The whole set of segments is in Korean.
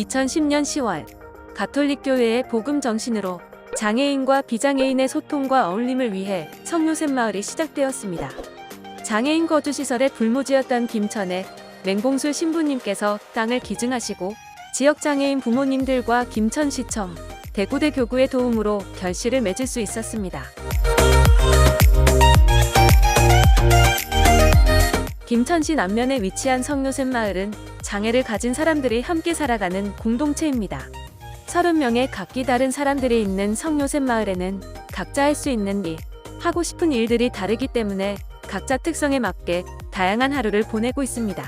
(2010년 10월) 가톨릭 교회의 복음 정신으로 장애인과 비장애인의 소통과 어울림을 위해 성요셉 마을이 시작되었습니다. 장애인 거주 시설의 불모지였던 김천의 맹봉술 신부님께서 땅을 기증하시고 지역 장애인 부모님들과 김천시청, 대구대 교구의 도움으로 결실을 맺을 수 있었습니다. 김천시 남면에 위치한 성요셉 마을은 장애를 가진 사람들이 함께 살아가는 공동체입니다. 30명의 각기 다른 사람들이 있는 성요셉 마을에는 각자 할 수 있는 일, 하고 싶은 일들이 다르기 때문에 각자 특성에 맞게 다양한 하루를 보내고 있습니다.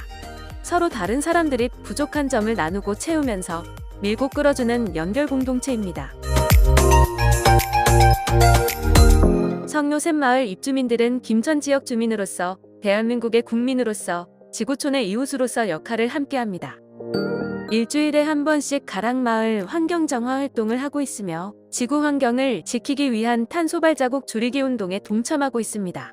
서로 다른 사람들이 부족한 점을 나누고 채우면서 밀고 끌어주는 연결 공동체입니다. 성요셉 마을 입주민들은 김천 지역 주민으로서 대한민국의 국민으로서 지구촌의 이웃으로서 역할을 함께합니다. 일주일에 한 번씩 가락마을 환경정화 활동을 하고 있으며 지구 환경을 지키기 위한 탄소 발자국 줄이기 운동에 동참하고 있습니다.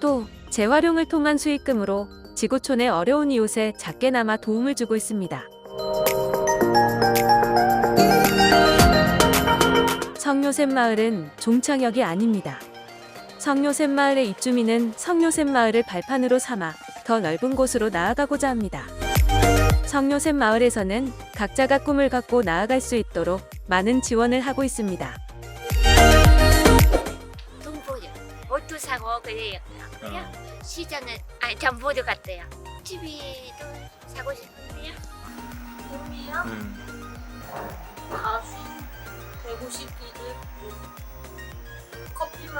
또 재활용을 통한 수익금으로 지구촌의 어려운 이웃에 작게나마 도움을 주고 있습니다. 성요셉 마을은 종착역이 아닙니다. 성요셉 마을의 입주민은 성요셉 마을을 발판으로 삼아 더 넓은 곳으로 나아가고자 합니다. 성요셉 마을에서는 각자가 꿈을 갖고 나아갈 수 있도록 많은 지원을 하고 있습니다. 동보드 옷도 사고 그래요. 그냥 시장은 아니 전보드 같대요. TV도 사고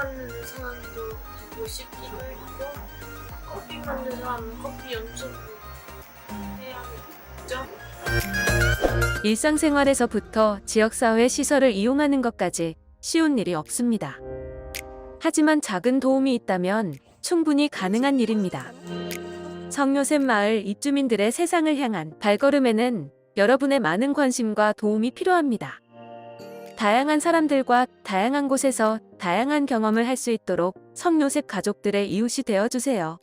만드는 사람도 되고 싶기도 했고 커피 만드는 사람은 커피 연습도 해야 겠죠? 일상생활에서부터 지역사회 시설을 이용하는 것까지 쉬운 일이 없습니다. 하지만 작은 도움이 있다면 충분히 가능한 일입니다. 성요셉 마을 입주민들의 세상을 향한 발걸음에는 여러분의 많은 관심과 도움이 필요합니다. 다양한 사람들과 다양한 곳에서 다양한 경험을 할 수 있도록 성요셉 가족들의 이웃이 되어 주세요.